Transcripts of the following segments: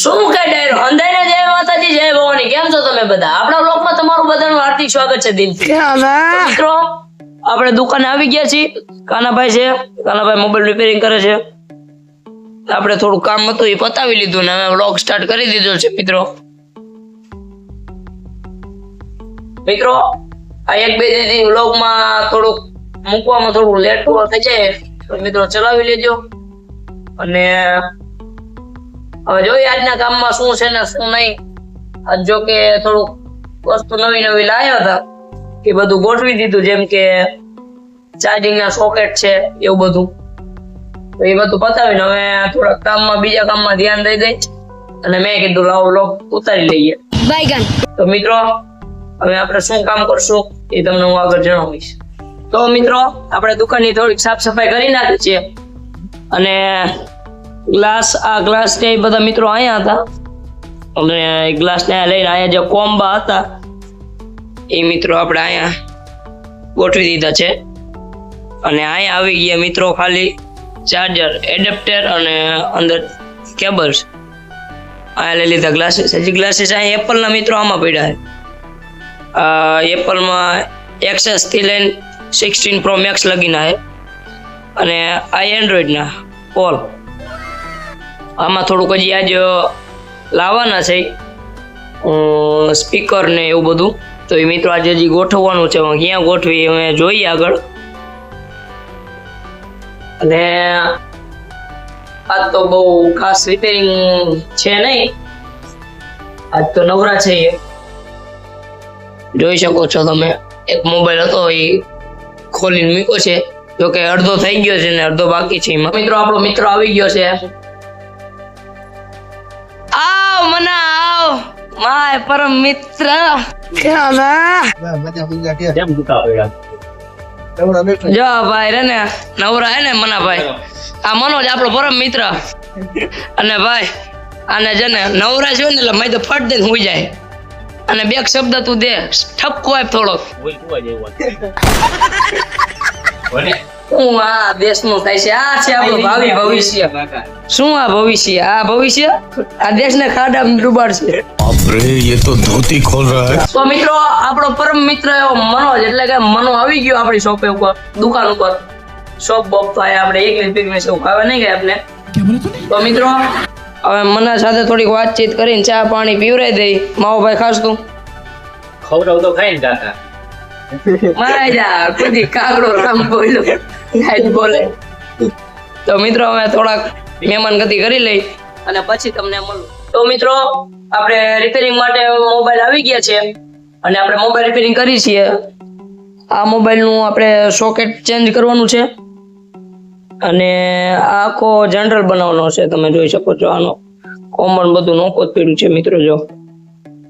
શું કે ડાયરો અંધાઈને જય માતાજી જય ભવાની. કેમ છો તમે બધા? આપણા બ્લોગમાં તમારું બધાનું હાર્દિક સ્વાગત છે દિલથી. મિત્રો આપણે દુકાને આવી ગયા છીએ. કાનાભાઈ છે. કાનાભાઈ મોબાઈલ રિપેરિંગ કરે છે. આપણે થોડું કામ હતું એ પતાવી લીધું ને હવે વ્લોગ સ્ટાર્ટ કરી દીધો છે મિત્રો. મિત્રો આ એક બે દિન વ્લોગમાં થોડુંક મૂકવામાં થોડું લેટ થઈ જાય. મિત્રો ચલાવી લેજો. અને હવે જોઈએ આજના કામમાં શું છે ને શું નહીં જો કે થોડુંક વસ્તુ નવી નવી લાવ્યા હતા એ બધું ગોઠવી દીધું જેમ કે ચાર્જિંગ ના સોકેટ છે એવું બધું. તો એ બધું પતાવીને હવે થોડાક કામમાં બીજા કામમાં ધ્યાન દઈ દઈ અને મેં કીધું લાવો લોક ઉતારી લઈએ. બાયગન તો મિત્રો હવે આપણે શું કામ કરશું એ તમને હું આગળ જણાવીશ. તો મિત્રો આપણે દુકાનની થોડીક સાફ સફાઈ કરી નાખી છે. અને ગ્લાસ, આ ગ્લાસ ને બધા મિત્રો અહીંયા હતા. અને ગ્લાસ ને લઈને અહીંયા જે કોમ્બા હતા, એ મિત્રો આપણે અહીંયા ગોઠવી દીધા છે. અને અહીંયા આવી ગયા મિત્રો ખાલી ચાર્જર, એડેપ્ટર અને અંદર કેબલ્સ. અહીંયા લઈ લીધા ગ્લાસીસ હજી ગ્લાસીસ અહીંયા એપલના મિત્રો આમાં પડ્યા છે. એપલમાં એક્સેસથી લઈને સિક્સટીન પ્રો મેક્સ લગીના છે. અને આ એન્ડ્રોઈડના ઓલ આમાં થોડુંક હજી આજ લાવવાના છે. સ્પીકર ને એવું બધું. તો એ મિત્રો આજે હજી ગોઠવવાનું છે. ક્યાં ગોઠવી અમે જોઈએ આગળ. અને આજ તો બહુ ખાસ રિપેરિંગ છે નહીં. આજ તો નવરા છે એ. જોઈ શકો છો તમે. એક મોબાઈલ હતો એ ખોલીને મૂક્યો છે. જોકે અડધો થઈ ગયો છે ને અડધો બાકી છે મિત્રો, આપણો મિત્ર આવી ગયો છે. આવ મના આવ. માય પરમ મિત્ર. જો ભાઈ રે ને નવરા હે ને મનાભાઈ આ મનોજ આપણો પરમ મિત્ર. અને ભાઈ અને છે ને નવરા છે ને એટલે મેં તો ફટ દઈને હુઈ જાય. અને બે શબ્દ તું દે ઠપકો આપ થોડોક. શું આ દેશનું થાય છે? આ છે આપણું ભાવિ ભવિષ્ય. શું આ ભવિષ્ય? આ ભવિષ્ય? આ દેશને ખાડા ડૂબાડશે. મનો આવી ગયો આપણી શોપે ઉપર દુકાન ઉપર. શોપ તો ખાવા નહીં ગયા આપણે? તો મિત્રો હવે મના સાથે થોડીક વાતચીત કરીને ચા પાણી પીવરાઈ દઈ. માવો ભાઈ ખાસ તું ખવડાવ તો ખાઈ ને જાતા. મારા જા કાગડો રામ બોલ્યો ગાય બોલે તો મિત્રો હવે થોડાક મહેમાન ગતિ કરી લઈ અને પછી તમને મળું તો મિત્રો આપણે રિપેરિંગ માટે મોબાઈલ આવી ગયા છે અને આપણે મોબાઈલ રિપેરિંગ કરી છીએ આ મોબાઈલનું આપણે સોકેટ ચેન્જ કરવાનું છે. અને આખો જનરલ બનાવવાનો છે, તમે જોઈ શકો છો, આનો કોમન બધું નોકો જ પીડ્યું છે, મિત્રો, જો.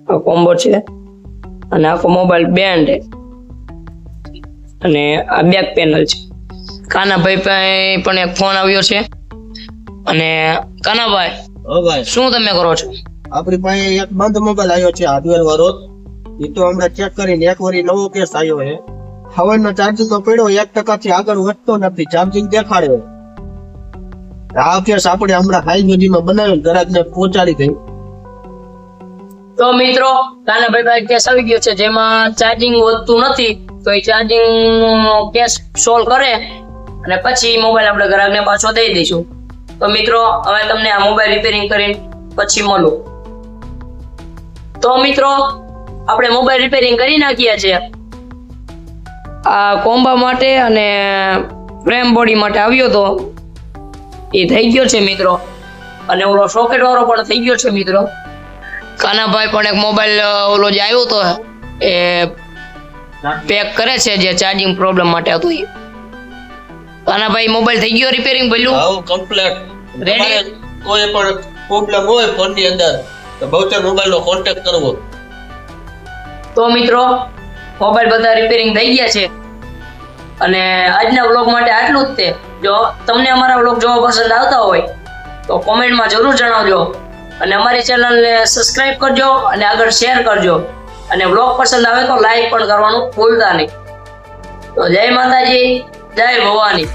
આ કોમ્બો છે. અને આખો મોબાઈલ બેન્ડ અને આ બેક પેનલ છે. કાનાભાઈ પણ એક ફોન આવ્યો છે. અને કાનાભાઈ શું તમે કરો છો? આપણી પાસે એક બંધ મોબાઈલ આવ્યો છે હાર્ડવેર વાળો. એ તો હમણાં ચેક કરીને એક વરી નવો કેસ આવ્યો છે. હવાનો ચાર્જિંગ તો પડ્યો એક ટકા થી આગળ વધતો નથી. ચાર્જિંગ દેખાડ્યો. આ કેસ આપણે હમણાં હાઈ સુધીમાં બનાવ્યો ગ્રાહક ને પહોંચાડી ગઈ તો મિત્રો કાનાભાઈ પાસે કેસ આવી ગયો છે. જેમાં ચાર્જિંગ વધતું નથી, તો એ ચાર્જિંગ કેસ સોલ્વ કરે અને પછી મોબાઈલ આપણે ગ્રાહકને પાછો દઈ દઈશું. તો મિત્રો, હવે તમને આ મોબાઈલ રિપેરિંગ કરીને પછી મળું. તો મિત્રો, આપણે મોબાઈલ રિપેરિંગ કરી નાખ્યા છે. આ કોમ્બા માટે અને ફ્રેમ બોડી માટે આવ્યો તો એ થઈ ગયો છે મિત્રો. અને ઓલો સોકેટ વાળો પણ થઈ ગયો છે મિત્રો. કાનાભાઈ પણ એક મોબાઈલ ઓલો જે આવ્યો તો એ પેક કરે છે જે ચાર્જિંગ પ્રોબ્લેમ માટે હતું એ. કાનાભાઈ મોબાઈલ થઈ ગયો રિપેરિંગ ભલ્યું હા કમ્પ્લીટ રેડી કોઈ પણ પ્રોબ્લેમ હોય ફોનની અંદર તો બહુચર મોબાઈલ નો કોન્ટેક્ટ કરવો. તો મિત્રો મોબાઈલ બધા રિપેરિંગ થઈ ગયા છે. અને આજના વ્લોગ માટે આટલું જ તે. જો તમને અમારા વ્લોગ જોવા પસંદ આવતા હોય તો કોમેન્ટમાં જરૂર જણાવજો. અને અમારી ચેનલને સબસ્ક્રાઇબ કરજો અને આગળ શેર કરજો. અને વ્લોગ પસંદ આવે તો લાઈક પણ કરવાનું ભૂલતા નહીં. તો જય માતાજી, જય ભવાની.